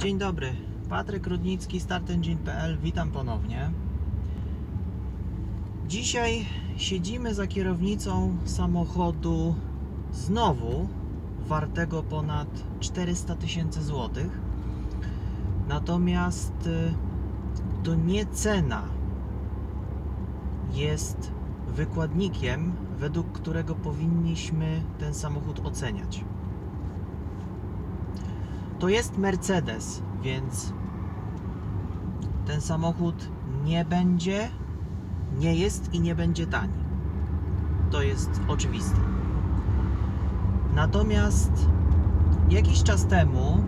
Dzień dobry, Patryk Rudnicki, startengine.pl, witam ponownie. Dzisiaj siedzimy za kierownicą samochodu znowu wartego ponad 400 tysięcy złotych. Natomiast y, to nie cena jest wykładnikiem, według którego powinniśmy ten samochód oceniać. To jest Mercedes, więc ten samochód nie będzie, nie jest i nie będzie tani. To jest oczywiste. Natomiast jakiś czas temu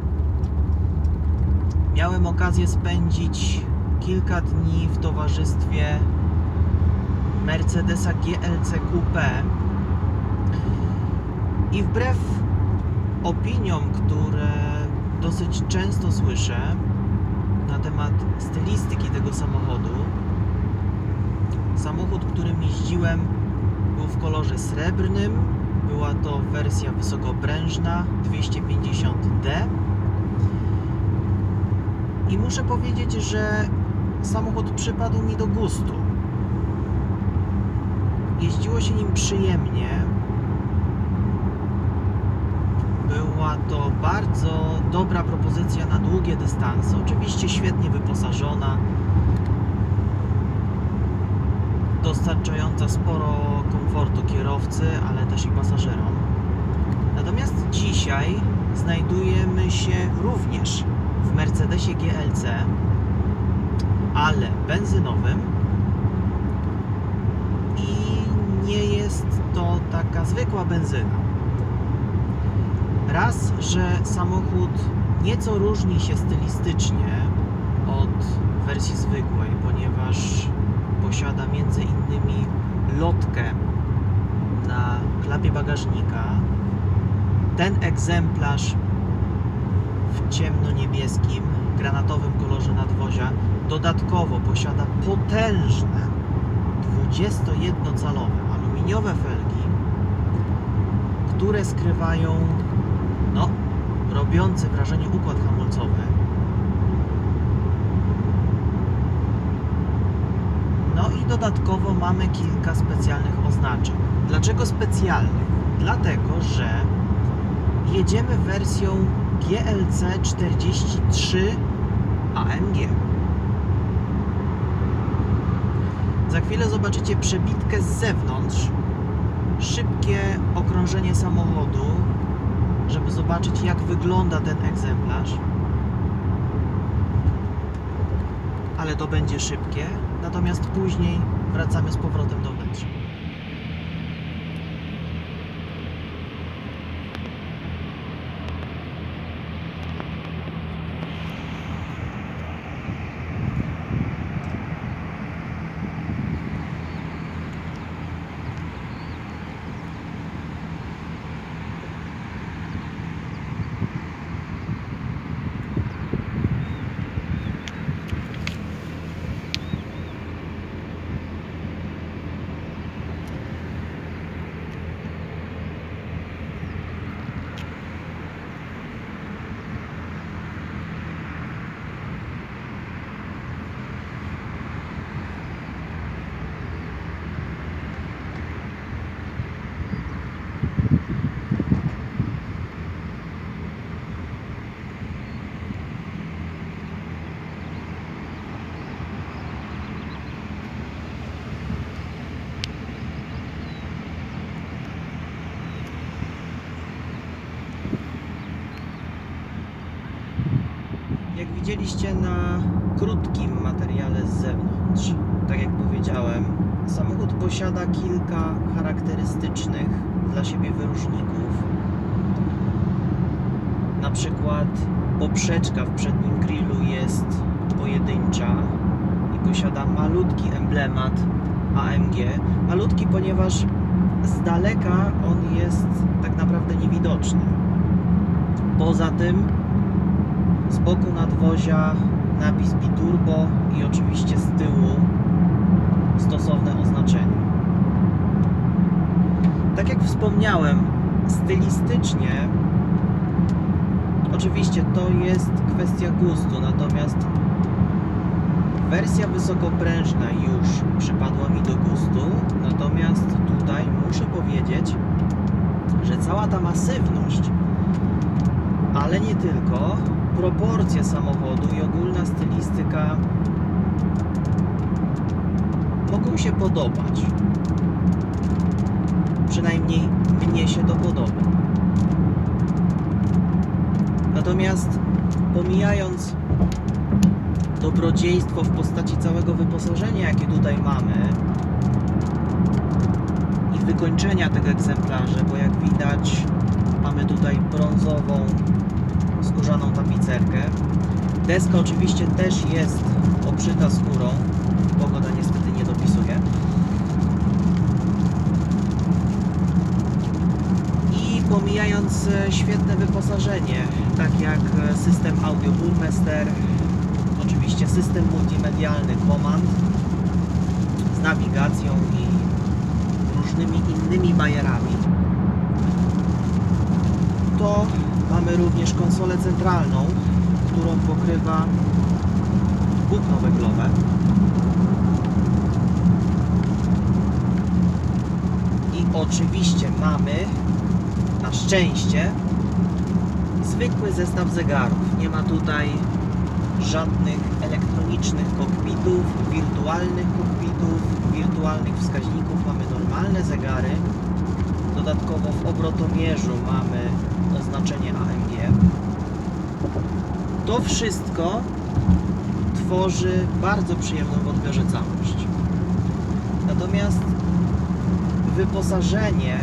miałem okazję spędzić kilka dni w towarzystwie Mercedesa GLC Coupe i wbrew opiniom, które dosyć często słyszę na temat stylistyki tego samochodu. Samochód, którym jeździłem, był w kolorze srebrnym. Była to wersja wysokoprężna 250D. I muszę powiedzieć, że samochód przypadł mi do gustu. Jeździło się nim przyjemnie, to bardzo dobra propozycja na długie dystanse. Oczywiście świetnie wyposażona, dostarczająca sporo komfortu kierowcy, ale też i pasażerom. Natomiast dzisiaj znajdujemy się również w Mercedesie GLC, ale benzynowym i nie jest to taka zwykła benzyna. Raz, że samochód nieco różni się stylistycznie od wersji zwykłej, ponieważ posiada między innymi lotkę na klapie bagażnika. Ten egzemplarz w ciemno-niebieskim, granatowym kolorze nadwozia dodatkowo posiada potężne 21-calowe aluminiowe felgi, które skrywają no, robiący wrażenie układ hamulcowy. No i dodatkowo mamy kilka specjalnych oznaczeń. Dlaczego specjalnych? Dlatego, że jedziemy wersją GLC 43 AMG. Za chwilę zobaczycie przebitkę z zewnątrz, szybkie okrążenie samochodu, żeby zobaczyć jak wygląda ten egzemplarz. Ale to będzie szybkie, natomiast później wracamy z powrotem do wnętrza. Jak widzieliście na krótkim materiale z zewnątrz, tak jak powiedziałem, samochód posiada kilka charakterystycznych dla siebie wyróżników. Na przykład poprzeczka w przednim grillu jest pojedyncza i posiada malutki emblemat AMG. Malutki, ponieważ z daleka on jest tak naprawdę niewidoczny. Poza tym z boku nadwozia napis Biturbo i oczywiście z tyłu stosowne oznaczenie. Tak jak wspomniałem, stylistycznie Oczywiście to jest kwestia gustu, natomiast wersja wysokoprężna już przypadła mi do gustu, natomiast tutaj muszę powiedzieć, że cała ta masywność, ale nie tylko, proporcje samochodu i ogólna stylistyka mogą się podobać. Przynajmniej mnie się to podoba. Natomiast pomijając dobrodziejstwo w postaci całego wyposażenia, jakie tutaj mamy i wykończenia tego egzemplarza, bo jak widać mamy tutaj brązową skórzaną tapicerkę. Deska oczywiście też jest obszyta skórą. Pogoda niestety nie dopisuje. I pomijając e, świetne wyposażenie, tak jak e, system audio Burmester, oczywiście system multimedialny Command z nawigacją i różnymi innymi bajerami, to mamy również konsolę centralną, którą pokrywa płótno węglowe. I oczywiście mamy, na szczęście, zwykły zestaw zegarów. Nie ma tutaj żadnych elektronicznych kokpitów, wirtualnych kokpitów, wirtualnych wskaźników. Mamy normalne zegary. Dodatkowo w obrotomierzu mamy oznaczenie. To wszystko tworzy bardzo przyjemną w odbiorze całość. Natomiast wyposażenie,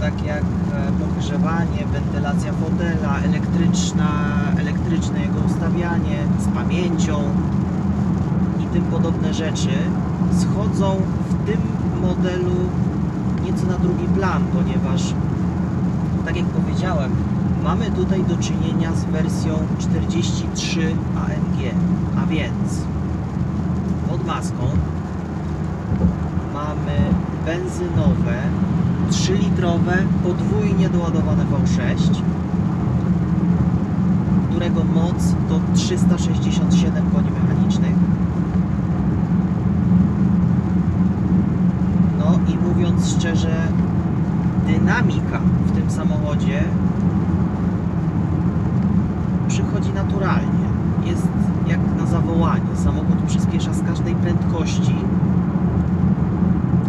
tak jak e, podgrzewanie, wentylacja fotela, elektryczna, elektryczne jego ustawianie z pamięcią i tym podobne rzeczy schodzą w tym modelu nieco na drugi plan, ponieważ tak jak powiedziałem, mamy tutaj do czynienia z wersją 43 AMG, a więc pod maską mamy benzynowe 3-litrowe podwójnie doładowane V6 którego moc to 367 koni mechanicznych. No i mówiąc szczerze dynamika w tym samochodzie przychodzi naturalnie. Jest jak na zawołanie. Samochód przyspiesza z każdej prędkości,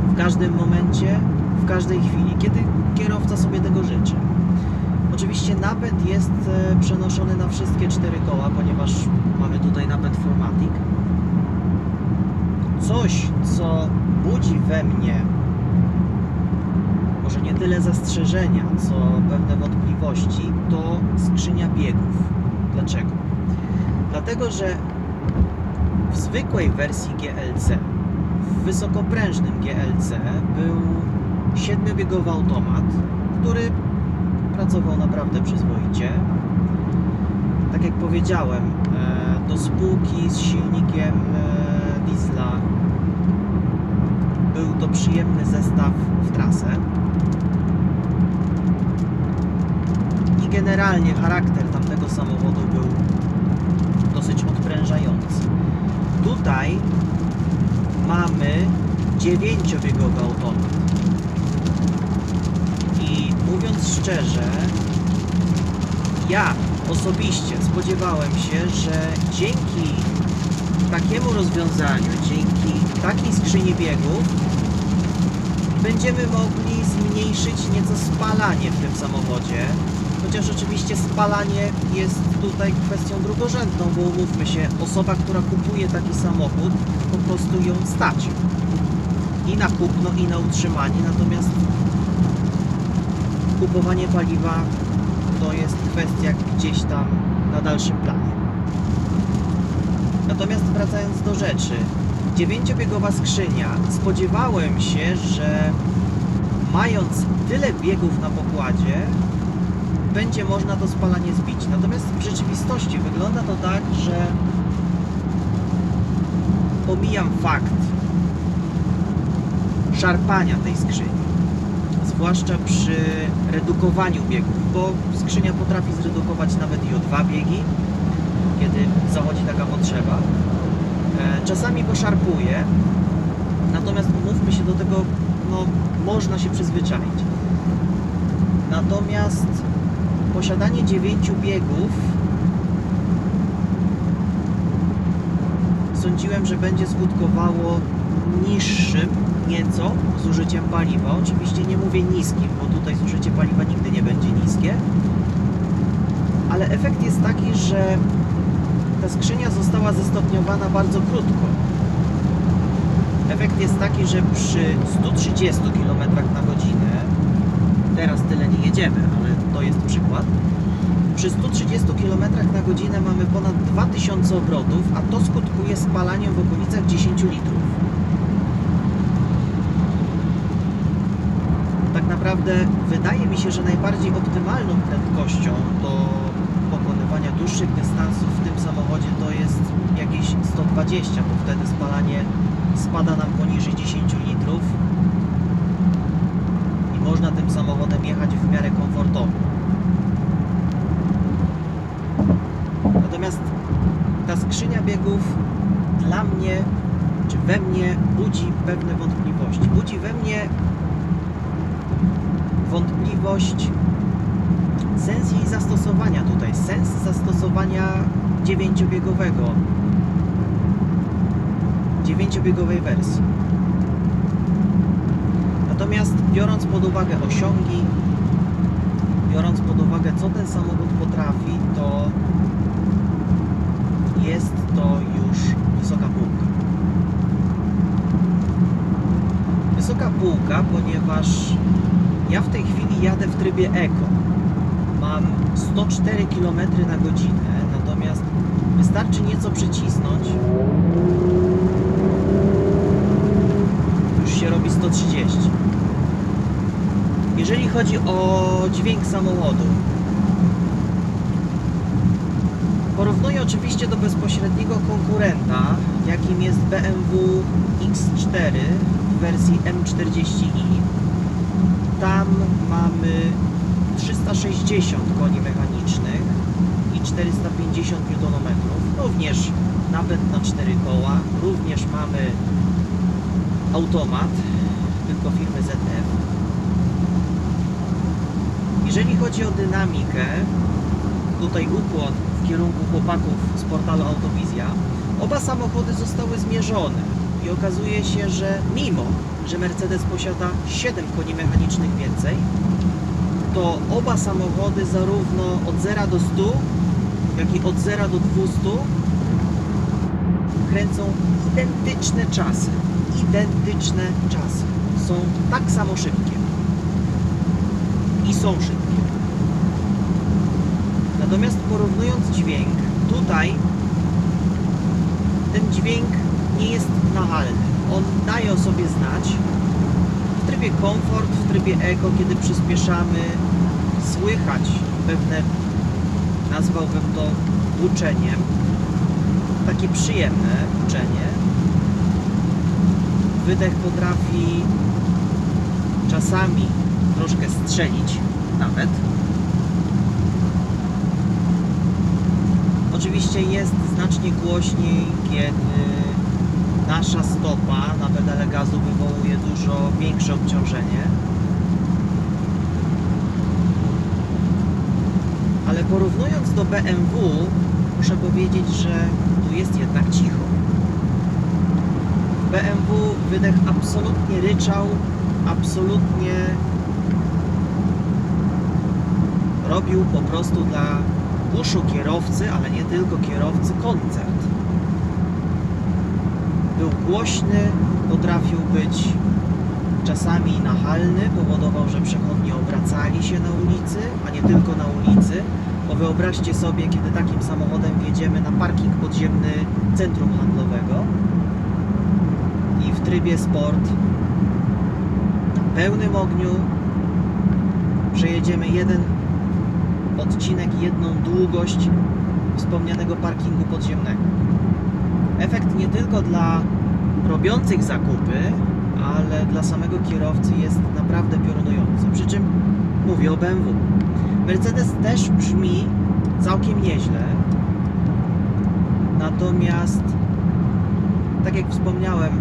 w każdym momencie, w każdej chwili, kiedy kierowca sobie tego życzy. Oczywiście napęd jest e, przenoszony na wszystkie cztery koła, ponieważ mamy tutaj napęd Formatic. Coś, co budzi we mnie może nie tyle zastrzeżenia, co pewne wątpliwości, to skrzynia biegów. Dlaczego? Dlatego, że w zwykłej wersji GLC, w wysokoprężnym GLC był siedmiobiegowy automat, który pracował naprawdę przyzwoicie. Tak jak powiedziałem, e, do spółki z silnikiem e, diesla był to przyjemny zestaw w trasę. Generalnie charakter tamtego samochodu był dosyć odprężający. Tutaj mamy dziewięciobiegowy automat. I mówiąc szczerze, ja osobiście spodziewałem się, że dzięki takiemu rozwiązaniu, dzięki takiej skrzyni biegów będziemy mogli zmniejszyć nieco spalanie w tym samochodzie. Chociaż oczywiście spalanie jest tutaj kwestią drugorzędną, bo umówmy się, osoba, która kupuje taki samochód, po prostu ją stać. I na kupno, i na utrzymanie, natomiast kupowanie paliwa to jest kwestia gdzieś tam na dalszym planie. Natomiast wracając do rzeczy, dziewięciobiegowa skrzynia, spodziewałem się, że mając tyle biegów na pokładzie, będzie można to spalanie zbić. Natomiast w rzeczywistości wygląda to tak, że pomijam fakt szarpania tej skrzyni. zwłaszcza przy redukowaniu biegów, bo skrzynia potrafi zredukować nawet i o dwa biegi, kiedy zachodzi taka potrzeba. E, Czasami poszarpuje, natomiast umówmy się do tego, no, można się przyzwyczaić. Natomiast posiadanie dziewięciu biegów sądziłem, że będzie skutkowało niższym nieco zużyciem paliwa. Oczywiście nie mówię niskim, bo tutaj zużycie paliwa nigdy nie będzie niskie. Ale efekt jest taki, że ta skrzynia została zestopniowana bardzo krótko. Efekt jest taki, że przy 130 km na godzinę, teraz tyle nie jedziemy, jest przykład, przy 130 km na godzinę mamy ponad 2000 obrotów, a to skutkuje spalaniem w okolicach 10 litrów. Tak naprawdę wydaje mi się, że najbardziej optymalną prędkością do pokonywania dłuższych dystansów w tym samochodzie to jest jakieś 120, bo wtedy spalanie spada nam poniżej 10 litrów można tym samochodem jechać w miarę komfortowo. Natomiast ta skrzynia biegów dla mnie, czy we mnie budzi pewne wątpliwości. Budzi we mnie wątpliwość sens jej zastosowania tutaj, sens zastosowania dziewięciobiegowego, dziewięciobiegowej wersji. Natomiast biorąc pod uwagę osiągi, biorąc pod uwagę co ten samochód potrafi, to jest to już wysoka półka. Wysoka półka, ponieważ ja w tej chwili jadę w trybie Eco. Mam 104 km na godzinę, natomiast wystarczy nieco przycisnąć. Już się robi 130. Jeżeli chodzi o dźwięk samochodu, Porównuję oczywiście do bezpośredniego konkurenta, jakim jest BMW X4 w wersji M40i. Tam mamy 360 koni mechanicznych i 450 Nm. Również napęd na 4 koła. Również mamy automat, tylko firmy ZF. Jeżeli chodzi o dynamikę, tutaj ukłon w kierunku chłopaków z portalu Autowizja. Oba samochody zostały zmierzone i okazuje się, że mimo, że Mercedes posiada 7 koni mechanicznych więcej, to oba samochody zarówno od 0 do 100, jak i od 0 do 200 kręcą identyczne czasy. Identyczne czasy. Są tak samo szybkie. I są szybkie. Natomiast porównując dźwięk, tutaj ten dźwięk nie jest nachalny. On daje o sobie znać. W trybie komfort, w trybie eco, kiedy przyspieszamy, słychać pewne, nazwałbym to buczeniem. Takie przyjemne buczenie. Wydech potrafi czasami troszkę strzelić nawet. Oczywiście jest znacznie głośniej, kiedy nasza stopa na pedale gazu wywołuje dużo większe obciążenie. Ale porównując do BMW, muszę powiedzieć, że tu jest jednak cicho. BMW wydech absolutnie ryczał, absolutnie robił po prostu dla uszu kierowcy, ale nie tylko kierowcy, koncert. Był głośny, potrafił być czasami nachalny, powodował, że przechodnie obracali się na ulicy, a nie tylko na ulicy. Bo wyobraźcie sobie, kiedy takim samochodem wjedziemy na parking podziemny centrum handlowego i w trybie sport na pełnym ogniu przejedziemy jeden odcinek, jedną długość wspomnianego parkingu podziemnego. Efekt nie tylko dla robiących zakupy, ale dla samego kierowcy jest naprawdę piorunujące. Przy czym mówię o BMW. Mercedes też brzmi całkiem nieźle. Natomiast, tak jak wspomniałem,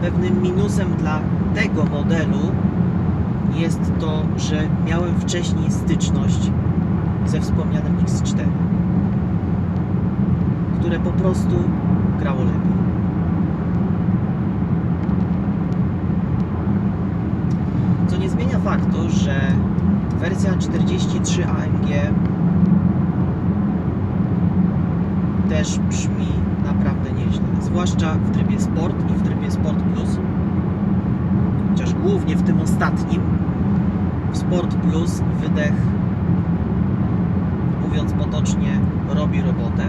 pewnym minusem dla tego modelu jest to, że miałem wcześniej styczność ze wspomnianym X4, które po prostu grało lepiej. Co nie zmienia faktu, że wersja 43 AMG też brzmi naprawdę nieźle. Zwłaszcza w trybie Sport i w trybie Sport Plus. Chociaż głównie w tym ostatnim, w Sport Plus, wydech, mówiąc potocznie, robi robotę.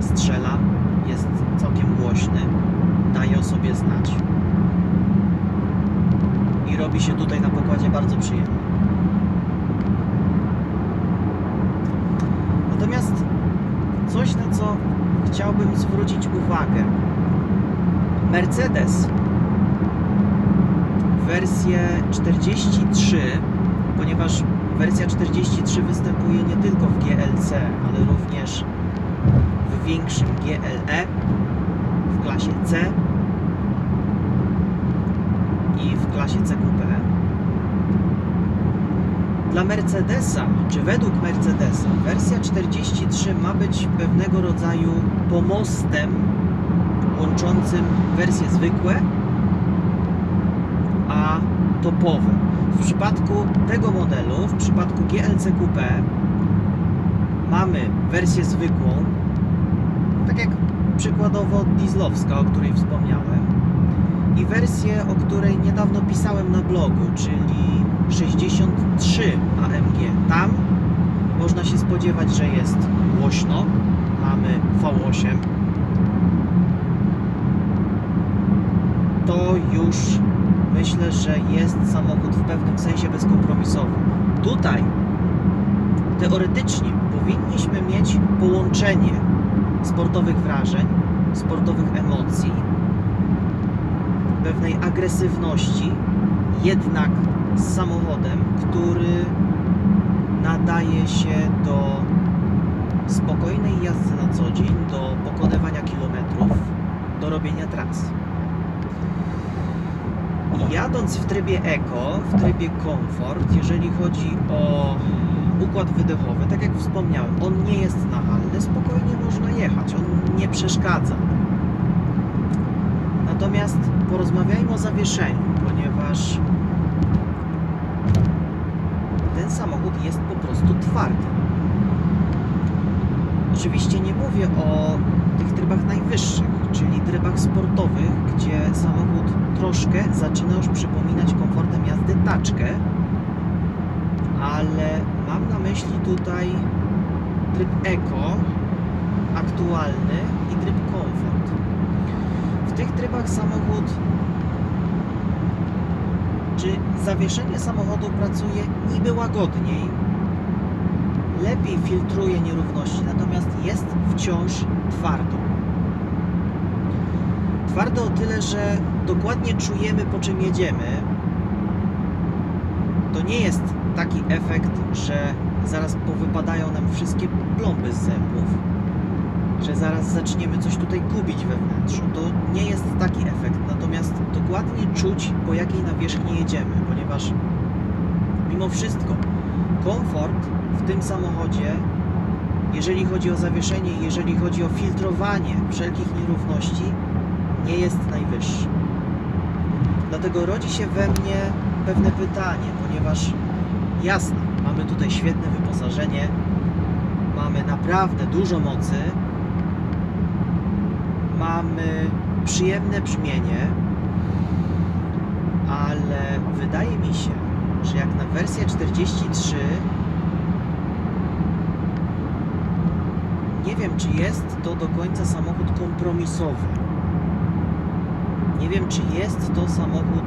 Strzela, jest całkiem głośny, daje o sobie znać. I robi się tutaj na pokładzie bardzo przyjemnie. Natomiast coś, na co chciałbym zwrócić uwagę. Mercedes wersję 43, ponieważ wersja 43 występuje nie tylko w GLC, ale również w większym GLE, w klasie C i w klasie CQP. Dla Mercedesa, czy według Mercedesa, wersja 43 ma być pewnego rodzaju pomostem łączącym wersje zwykłe topowe. W przypadku tego modelu, w przypadku GLC Coupe mamy wersję zwykłą, tak jak przykładowo dieslowska, o której wspomniałem, i wersję, o której niedawno pisałem na blogu, czyli 63 AMG. Tam można się spodziewać, że jest głośno. Mamy V8. To już myślę, że jest samochód w pewnym sensie bezkompromisowy. Tutaj teoretycznie powinniśmy mieć połączenie sportowych wrażeń, sportowych emocji, pewnej agresywności, jednak z samochodem, który nadaje się do spokojnej jazdy na co dzień, do pokonywania kilometrów, do robienia tras. Jadąc w trybie Eco, w trybie komfort, jeżeli chodzi o układ wydechowy, tak jak wspomniałem, on nie jest nachalny, spokojnie można jechać, on nie przeszkadza. Natomiast porozmawiajmy o zawieszeniu, ponieważ ten samochód jest po prostu twardy. Oczywiście nie mówię o tych trybach najwyższych, czyli trybach sportowych, gdzie samochód troszkę zaczyna już przypominać komfortem jazdy taczkę, ale mam na myśli tutaj tryb Eco aktualny i tryb komfort. W tych trybach samochód czy zawieszenie samochodu pracuje niby łagodniej, lepiej filtruje nierówności, natomiast jest wciąż twardo. Twardo o tyle, że dokładnie czujemy po czym jedziemy. To nie jest taki efekt, że zaraz powypadają nam wszystkie plomby z zębów, że zaraz zaczniemy coś tutaj gubić we wnętrzu. To nie jest taki efekt, natomiast dokładnie czuć po jakiej nawierzchni jedziemy, ponieważ mimo wszystko komfort w tym samochodzie, jeżeli chodzi o zawieszenie, jeżeli chodzi o filtrowanie wszelkich nierówności, nie jest najwyższy. Dlatego rodzi się we mnie pewne pytanie, ponieważ jasne, mamy tutaj świetne wyposażenie, mamy naprawdę dużo mocy, mamy przyjemne brzmienie, ale wydaje mi się, że jak na wersję 43 nie wiem, czy jest to do końca samochód kompromisowy. Nie wiem, czy jest to samochód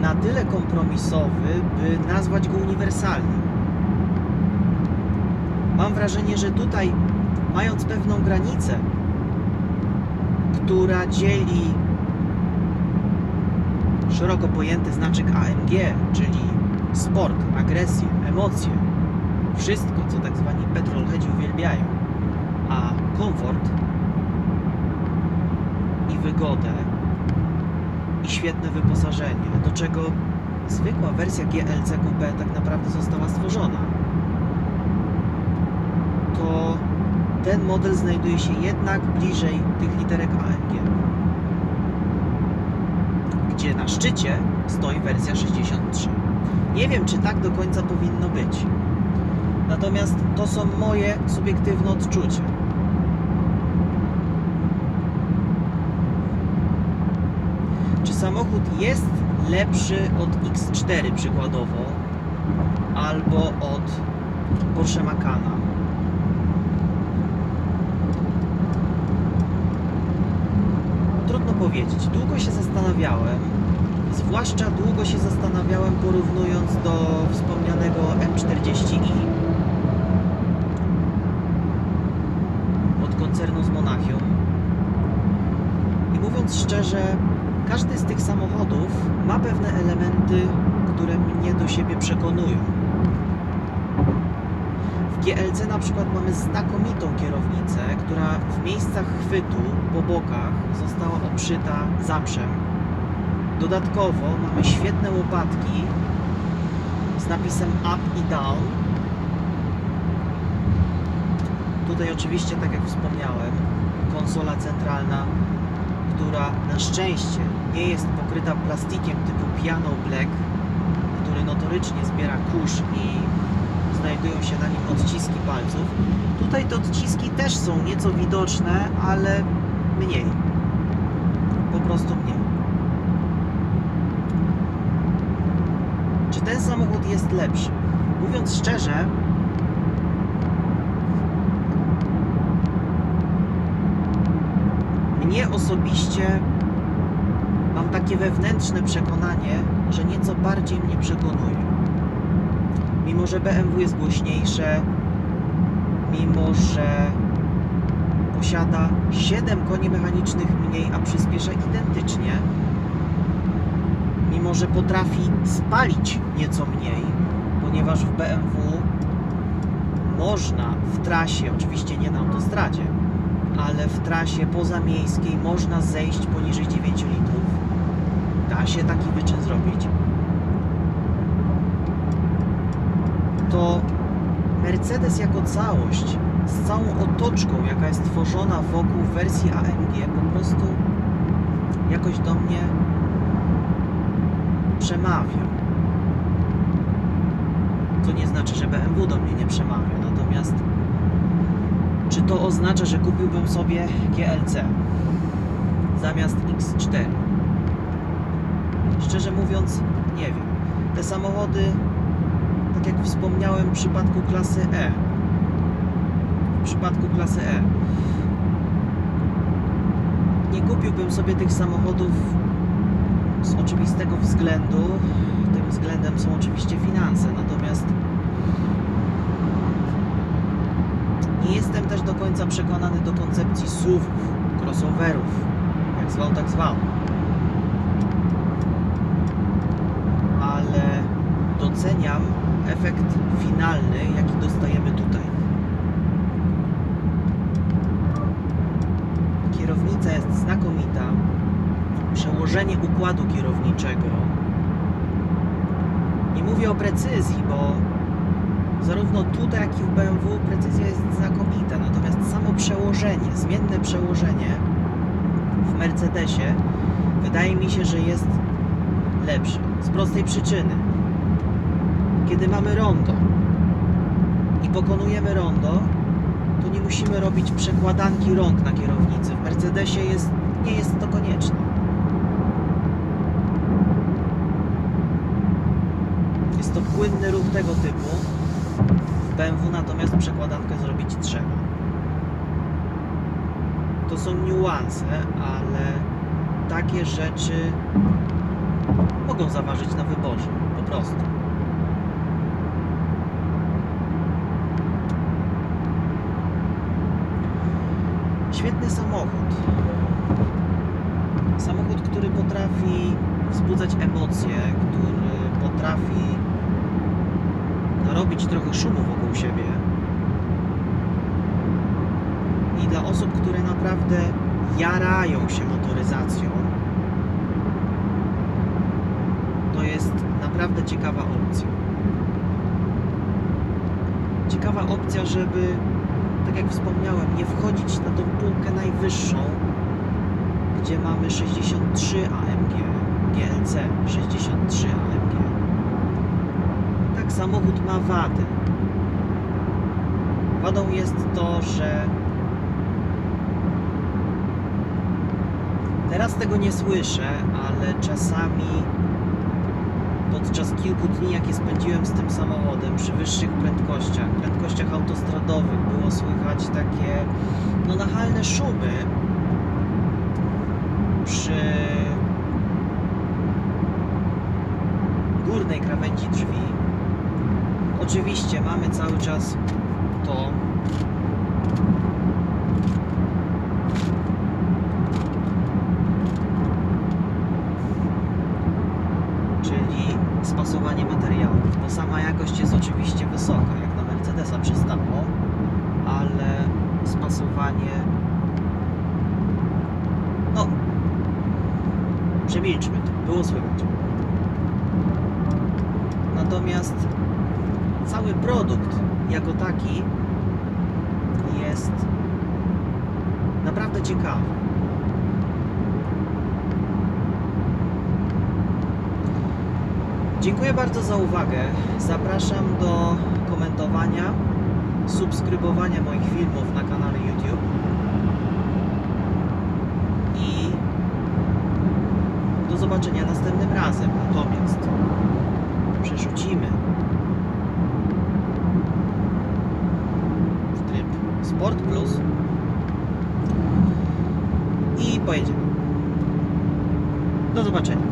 na tyle kompromisowy, by nazwać go uniwersalnym. Mam wrażenie, że tutaj, mając pewną granicę, która dzieli szeroko pojęty znaczek AMG, czyli sport, agresję, emocje, wszystko, co tak zwani petrolheadzi uwielbiają, a komfort i wygodę i świetne wyposażenie, do czego zwykła wersja GLC Coupe tak naprawdę została stworzona, to ten model znajduje się jednak bliżej tych literek AMG, gdzie na szczycie stoi wersja 63. Nie wiem, czy tak do końca powinno być. Natomiast to są moje subiektywne odczucia. Czy samochód jest lepszy od X4 przykładowo, albo od Porsche Macana? Powiedzieć. Długo się zastanawiałem, zwłaszcza długo się zastanawiałem porównując do wspomnianego M40i od koncernu z Monachium. I mówiąc szczerze, każdy z tych samochodów ma pewne elementy, które mnie do siebie przekonują. GLC na przykład mamy znakomitą kierownicę, która w miejscach chwytu po bokach została obszyta zaprzem. Dodatkowo mamy świetne łopatki z napisem up i down. Tutaj oczywiście, tak jak wspomniałem, konsola centralna, która na szczęście nie jest pokryta plastikiem typu piano black, który notorycznie zbiera kurz i znajdują się na nim odciski palców. Tutaj te odciski też są nieco widoczne, ale mniej. Po prostu mniej. Czy ten samochód jest lepszy? Mówiąc szczerze, mnie osobiście mam takie wewnętrzne przekonanie, że nieco bardziej mnie przekonuje. Mimo, że BMW jest głośniejsze, mimo, że posiada 7 koni mechanicznych mniej, a przyspiesza identycznie, mimo, że potrafi spalić nieco mniej, ponieważ w BMW można w trasie, oczywiście nie na autostradzie, ale w trasie pozamiejskiej można zejść poniżej 9 litrów. Da się taki wyczyn zrobić. To Mercedes jako całość, z całą otoczką, jaka jest tworzona wokół wersji AMG, po prostu jakoś do mnie przemawia. To nie znaczy, że BMW do mnie nie przemawia, natomiast czy to oznacza, że kupiłbym sobie GLC zamiast X4? Szczerze mówiąc, nie wiem. Te samochody, tak jak wspomniałem w przypadku klasy E, w przypadku klasy E, nie kupiłbym sobie tych samochodów z oczywistego względu. Tym względem są oczywiście finanse, natomiast nie jestem też do końca przekonany do koncepcji SUV-ów, crossoverów, jak zwał, tak zwał. Ale doceniam efekt finalny, jaki dostajemy tutaj. Kierownica jest znakomita. Przełożenie układu kierowniczego. Nie mówię o precyzji, bo zarówno tutaj, jak i w BMW precyzja jest znakomita, natomiast samo przełożenie, zmienne przełożenie w Mercedesie wydaje mi się, że jest lepsze. Z prostej przyczyny. Kiedy mamy rondo i pokonujemy rondo, to nie musimy robić przekładanki rąk na kierownicy. W Mercedesie jest, nie jest to konieczne. Jest to płynny ruch tego typu. W BMW natomiast przekładankę zrobić trzeba. To są niuanse, ale takie rzeczy mogą zaważyć na wyborze. Po prostu. Świetny samochód. Samochód, który potrafi wzbudzać emocje, który potrafi narobić trochę szumu wokół siebie. I dla osób, które naprawdę jarają się motoryzacją, to jest naprawdę ciekawa opcja. Ciekawa opcja, żeby, tak jak wspomniałem, nie wchodzić na tą półkę najwyższą, gdzie mamy 63 AMG, GLC 63 AMG. Tak, samochód ma wadę. Wadą jest to, że teraz tego nie słyszę, ale czasami podczas kilku dni, jakie spędziłem z tym samochodem przy wyższych prędkościach, prędkościach autostradowych, było słychać takie no, nachalne szumy przy górnej krawędzi drzwi. Oczywiście mamy cały czas to czyli spasowanie materiałów, bo sama jakość jest oczywiście wysoka, jak na Mercedesa przystało, ale spasowanie no przemilczmy to, było słychać. Natomiast cały produkt jako taki jest naprawdę ciekawy. Dziękuję bardzo za uwagę. Zapraszam do komentowania, subskrybowania moich filmów na kanale YouTube i do zobaczenia następnym razem. Natomiast przerzucimy w tryb Sport Plus i pojedziemy. Do zobaczenia.